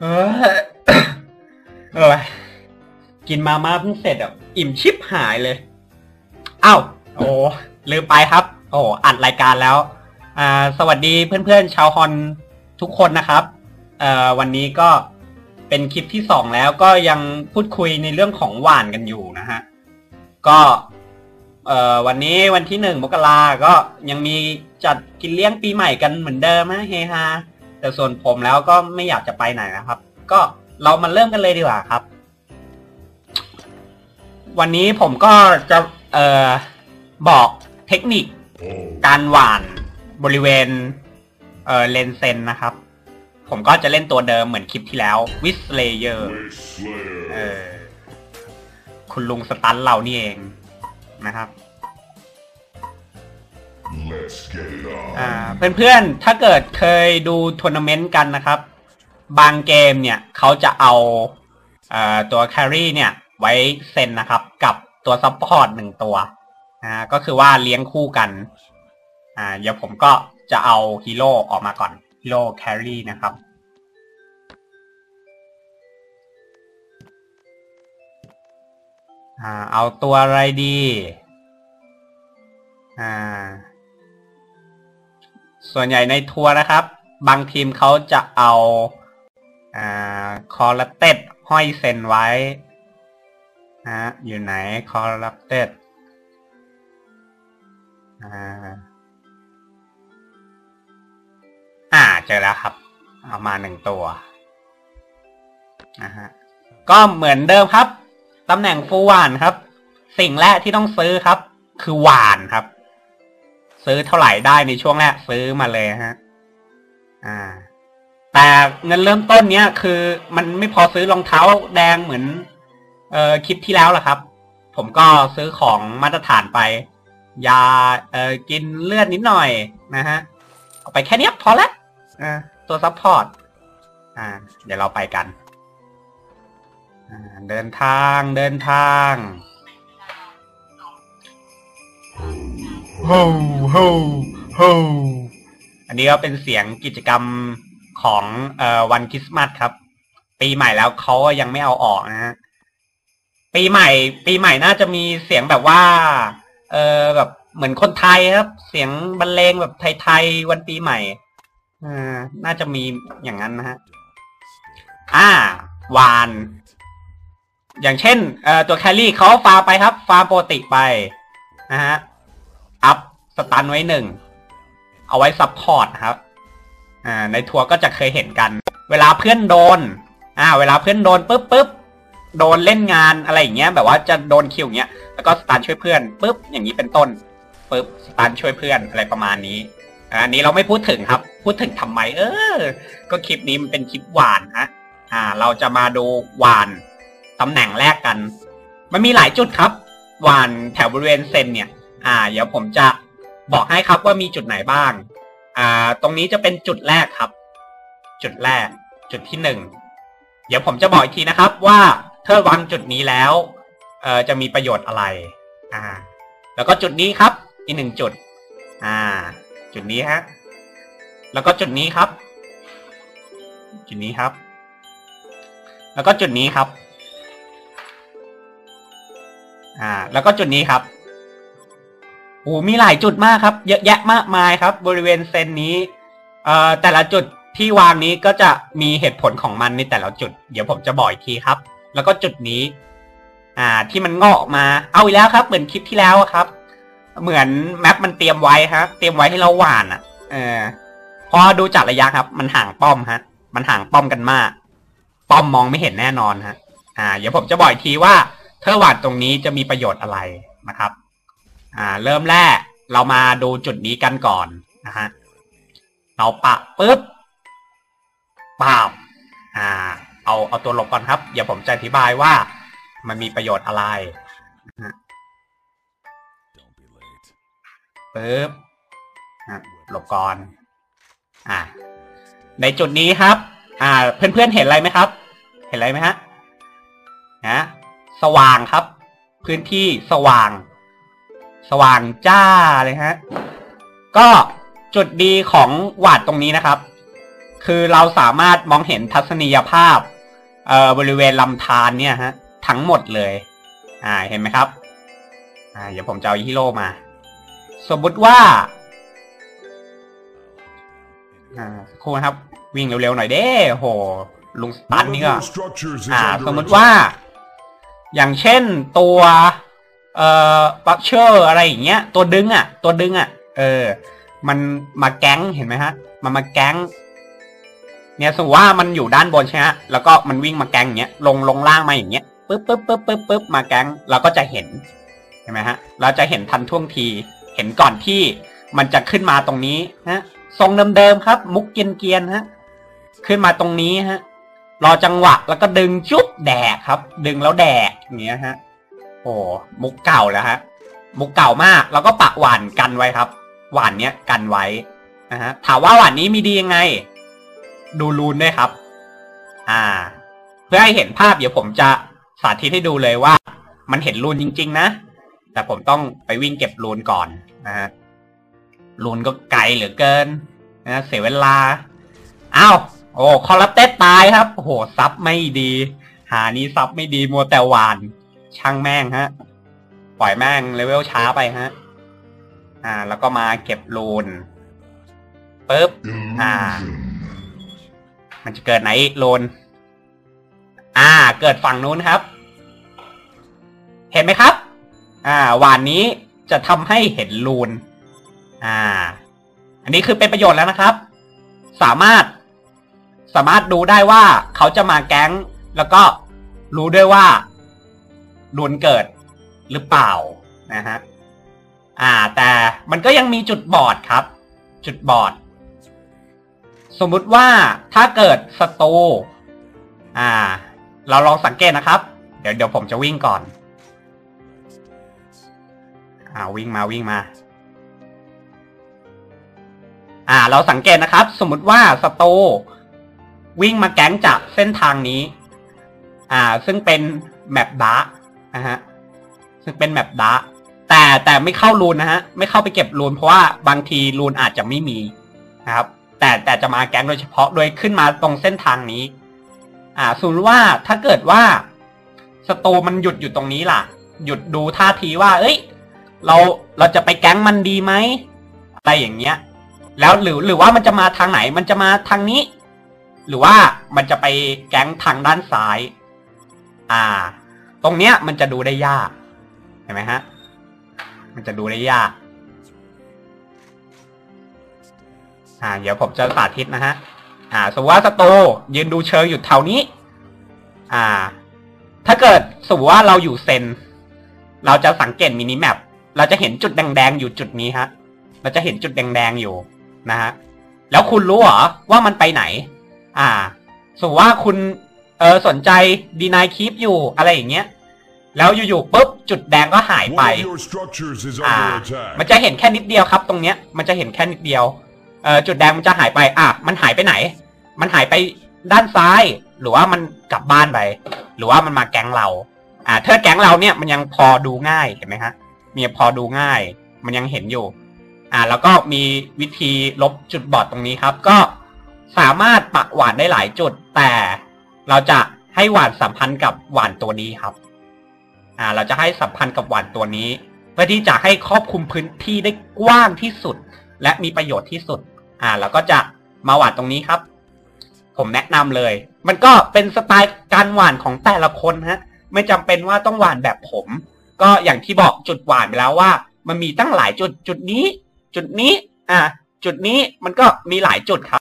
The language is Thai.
เออเออกินมาม่าเพิ่งเสร็จอะ อิ่มชิบหายเลย อ้าว โอ้ลืมไปครับ โอ้อัดรายการแล้ว อ่า สวัสดีเพื่อนๆ ชาวฮอนทุกคนนะครับ เอ่อ วันนี้ก็เป็นคลิปที่สองแล้วก็ยังพูดคุยในเรื่องของหวานกันอยู่นะฮะ ก็ เอ่อ วันนี้วันที่หนึ่งมกราก็ยังมีจัดกินเลี้ยงปีใหม่กันเหมือนเดิมนะเฮฮา แต่ส่วนผมแล้วก็ไม่อยากจะไปไหนนะครับ ก็เรามาเริ่มกันเลยดีกว่าครับ วันนี้ผมก็จะเอ่อบอกเทคนิคการหว่านบริเวณเอ่อเลนเซนนะครับ ผมก็จะเล่นตัวเดิมเหมือนคลิปที่แล้ววิสเลเยอร์เออคุณลุงสตันเรานี่เองนะครับ อ่าเพื่อนๆ ถ้าเกิดเคยดูทัวร์นาเมนต์กันนะครับ บางเกมเนี่ยเขาจะเอาอ่อตัวแครี่เนี่ย ไว้เซ็นนะครับ กับตัวซัพพอร์ตหนึ่งตัวอ่าก็คือว่าเลี้ยงคู่กันอ่าเดี๋ยวผมก็จะเอาฮีโร่ออกมาก่อนฮีโร่แครี่นะครับอ่าเอาตัวอะไรดี อ่า ส่วนใหญ่ในทัวร์นะครับ บางทีมเขาจะเอาอ่าคอร์เต็ดห้อยเซ็นไว้นะอยู่ไหนคอร์เต็ดอ่าอ่าเจอแล้วครับ เอามาหนึ่งตัวนะฮะก็เหมือนเดิมครับตำแหน่งฟูหวานครับ สิ่งแรกที่ต้องซื้อครับ คือหวานครับ ซื้อเท่าไหร่ได้ในช่วงแรกซื้อมาเลยฮะ อ่า แต่เงินเริ่มต้นเนี้ยคือมันไม่พอซื้อรองเท้าแดงเหมือน เอ่อคลิปที่แล้วล่ะครับ ผมก็ซื้อของมาตรฐานไปยาเอ่อกินเลือดนิดหน่อยนะฮะ เอาไปแค่เนี้ยพอและอ่าตัวซัพพอร์ตอ่า เดี๋ยวเราไปกันอ่าเดินทางเดินทาง โฮโฮโฮอันนี้ก็เป็นเสียงกิจกรรมของเอ่อวันคริสต์มาสครับ ปีใหม่แล้วเขาก็ยังไม่เอาออกนะฮะปีใหม่ ปีใหม่น่าจะมีเสียงแบบว่า เออแบบเหมือนคนไทยครับ เสียงบรรเลงแบบไทยๆวันปีใหม่อ่าน่าจะมีอย่างนั้นนะฮะอ่าวาน อย่างเช่นเอ่อตัวแคลรี่เขาฟาร์ไปครับ ฟาร์โปรติไปนะฮะ อัพสตันไว้หนึ่ง เอาไว้ซับพอร์ตนะครับ อ่า ในทัวร์ก็จะเคยเห็นกัน เวลาเพื่อนโดน อ่า เวลาเพื่อนโดนปุ๊บปุ๊บโดนเล่นงานอะไรอย่างเงี้ย แบบว่าจะโดนคิวอย่างเงี้ย แล้วก็สตันช่วยเพื่อนปุ๊บ อย่างนี้เป็นต้นปุ๊บสตันช่วยเพื่อนอะไรประมาณนี้อ่าอันนี้เราไม่พูดถึงครับ พูดถึงทำไม เออ ก็คลิปนี้มันเป็นคลิปหวานฮะ อ่า เราจะมาดูหวานตำแหน่งแรกกัน มันมีหลายจุดครับ หวานแถวบริเวณเซนเนี่ย อ่า เดี๋ยวผมจะบอกให้ครับว่ามีจุดไหนบ้าง อ่า ตรงนี้จะเป็นจุดแรกครับ จุดแรก จุดที่หนึ่ง เดี๋ยวผมจะบอกอีกทีนะครับว่าถ้าวางจุดนี้แล้ว เอ่อ จะมีประโยชน์อะไร อ่า แล้วก็จุดนี้ครับ อีกหนึ่งจุด อ่า จุดนี้ฮะ แล้วก็จุดนี้ครับ จุดนี้ครับ แล้วก็จุดนี้ครับ อ่า แล้วก็จุดนี้ครับ อ้มีหลายจุดมากครับ เยอะแยะมากมายครับ บริเวณเซนนี้เอ่อแต่ละจุดที่วางนี้ก็จะมีเหตุผลของมันในแต่ละจุด เดี๋ยวผมจะบอกอีกทีครับ แล้วก็จุดนี้ อ่า ที่มันงอกมา เอาอีกแล้วครับ เหมือนคลิปที่แล้วครับ เหมือนแมปมันเตรียมไว้ฮะเตรียมไว้ให้เราหวานอะ เออพอดูจากระยะครับ มันห่างป้อมฮะ มันห่างป้อมกันมาก ป้อมมองไม่เห็นแน่นอนฮะ อ่า เดี๋ยวผมจะบอกอีกทีว่าเทอหวานตรงนี้จะมีประโยชน์อะไรนะครับ อ่า เริ่มแรกเรามาดูจุดนี้กันก่อนนะฮะเราปะปุ๊บปาบอ่า เอาเอาตัวหลบก่อนครับ เดี๋ยวผมจะอธิบายว่ามันมีประโยชน์อะไรนะปุ๊บอะหลบก่อน อ่า ในจุดนี้ครับ อ่า เพื่อนๆเห็นอะไรไหมครับ เห็นอะไรไหมฮะนะสว่างครับ พื้นที่สว่าง สว่างจ้าเลยฮะ ก็จุดดีของหวาดตรงนี้นะครับ คือเราสามารถมองเห็นทัศนียภาพเอ่อบริเวณลำธารเนี่ยฮะ ทั้งหมดเลย อ่าเห็นไหมครับ อ่าเดี๋ยวผมจะเอาฮีโร่มา สมมุติว่า อ่าสักครูนะครับ วิ่งเร็วๆหน่อยเด้โหลุงสตัน One of นี่ก็ your structures is อ่า under สมมติ attack. ว่า อย่างเช่นตัว เอ่อบัคเชอร์อะไรอย่างเงี้ย ตัวดึงอะ ตัวดึงอะ เออ มันมาแก๊งเห็นไหมฮะ มันมาแก๊ง เนี่ยสมมติว่ามันอยู่ด้านบนใช่ไหมฮะแล้วก็มันวิ่งมาแก๊งอย่างเงี้ย ลงลงล่างมาอย่างเงี้ยปึ๊บปึ๊บปึ๊บปึ๊บปึ๊บมาแก๊ง เราก็จะเห็น เห็นไหมฮะ เราจะเห็นทันท่วงที เห็นก่อนที่มันจะขึ้นมาตรงนี้ฮะ ทรงเดิมๆครับ มุกเกรียนฮะ ขึ้นมาตรงนี้ฮะ รอจังหวะแล้วก็ดึงจุ๊บแดกครับ ดึงแล้วแดกอย่างเงี้ยฮะ โอ้มุกเก่าแล้วฮะ มุกเก่ามาก แล้วก็ปะหวานกันไว้ครับ หวานเนี้ยกันไว้นะฮะ ถามว่าหวานนี้มีดียังไง ดูรูนด้วยครับ อ่า เพื่อให้เห็นภาพเดี๋ยวผมจะสาธิตให้ดูเลยว่า มันเห็นรูนจริง ๆ นะ แต่ผมต้องไปวิ่งเก็บรูนก่อนนะฮะ รูนก็ไกลเหลือเกินนะเสียเวลา อ้าว โอ้ คอร์เตสตายครับ โอ้โห ซับไม่ดี หานี้ซับไม่ดีมัวแต่หวาน ช่างแม่งฮะ ปล่อยแม่งเลเวลช้าไปฮะ อ่า แล้วก็มาเก็บรูนปึ๊บ Illusion. มันจะเกิดไหนอีกโลน อ่า เกิดฝั่งนู้นครับ เห็นไหมครับ อ่า หวานนี้จะทำให้เห็นลูน อ่า อันนี้คือเป็นประโยชน์แล้วนะครับ สามารถ สามารถดูได้ว่าเขาจะมาแก๊ง แล้วก็รู้ด้วยว่า ลูนเกิดหรือเปล่านะฮะอ่า แต่มันก็ยังมีจุดบอดครับ จุดบอด สมมุติว่าถ้าเกิดศัตรูอ่า เราลองสังเกตนะครับ เดี๋ยวเดี๋ยวผมจะวิ่งก่อน อ่าวิ่งมาวิ่งมา อ่า เราสังเกตนะครับ สมมุติว่าศัตรูวิ่งมาแก๊งจากเส้นทางนี้ อ่า ซึ่งเป็นแมปดาร์ นะฮะซึ่งเป็นแมปดาร์กแต่แต่ไม่เข้ารูนนะฮะ ไม่เข้าไปเก็บรูนเพราะว่าบางทีรูนอาจจะไม่มีนะครับ แต่แต่จะมาแก๊งโดยเฉพาะโดยขึ้นมาตรงเส้นทางนี้ อ่าสมมติว่าถ้าเกิดว่าสโตมันหยุดอยู่ตรงนี้ล่ะ หยุดดูท่าทีว่า เอ้ย เราเราจะไปแก๊งมันดีไหมอะไรอย่างเงี้ย แล้วหรือหรือว่ามันจะมาทางไหน มันจะมาทางนี้ หรือว่ามันจะไปแก๊งทางด้านซ้าย อ่า ตรงเนี้ยมันจะดูได้ยาก เห็นไหมฮะ มันจะดูได้ยาก อ่า เดี๋ยวผมจะสาธิตนะฮะ อ่า สมมติว่าสโตยืนดูเชิงอยู่แถวนี้ อ่า ถ้าเกิดสมมติว่าเราอยู่เซน เราจะสังเกตมินิแมป เราจะเห็นจุดแดงๆอยู่จุดนี้ฮะ เราจะเห็นจุดแดงๆอยู่นะฮะ แล้วคุณรู้เหรอว่ามันไปไหน อ่า สมมติว่าคุณ เออสนใจดีนายคีปอยู่อะไรอย่างเงี้ย แล้วอยู่ๆปุ๊บจุดแดงก็หายไป One of your structures is อ่า under attack. มันจะเห็นแค่นิดเดียวครับ ตรงเนี้ย มันจะเห็นแค่นิดเดียว เอ่อจุดแดงมันจะหายไป อะ มันหายไปไหน มันหายไปด้านซ้าย หรือว่ามันกลับบ้านไป หรือว่ามันมาแก๊งเรา อ่าถ้าแก๊งเราเนี่ยมันยังพอดูง่ายเห็นไหมฮะมีพอดูง่าย มันยังเห็นอยู่ อ่า แล้วก็มีวิธีลบจุดบอดตรงนี้ครับ ก็สามารถปะหวานได้หลายจุดแต่ เราจะให้หวานสัมพันธ์กับหวานตัวนี้ครับ อ่า เราจะให้สัมพันธ์กับหวานตัวนี้ เพื่อที่จะให้ครอบคลุมพื้นที่ได้กว้างที่สุด และมีประโยชน์ที่สุด อ่าแล้วก็จะมาหวานตรงนี้ครับ ผมแนะนำเลย มันก็เป็นสไตล์การหวานของแต่ละคนฮะ ไม่จำเป็นว่าต้องหวานแบบผม ก็อย่างที่บอกจุดหวานไปแล้วว่า มันมีตั้งหลายจุดจุดนี้ จุดนี้ อ่า จุดนี้มันก็มีหลายจุดครับ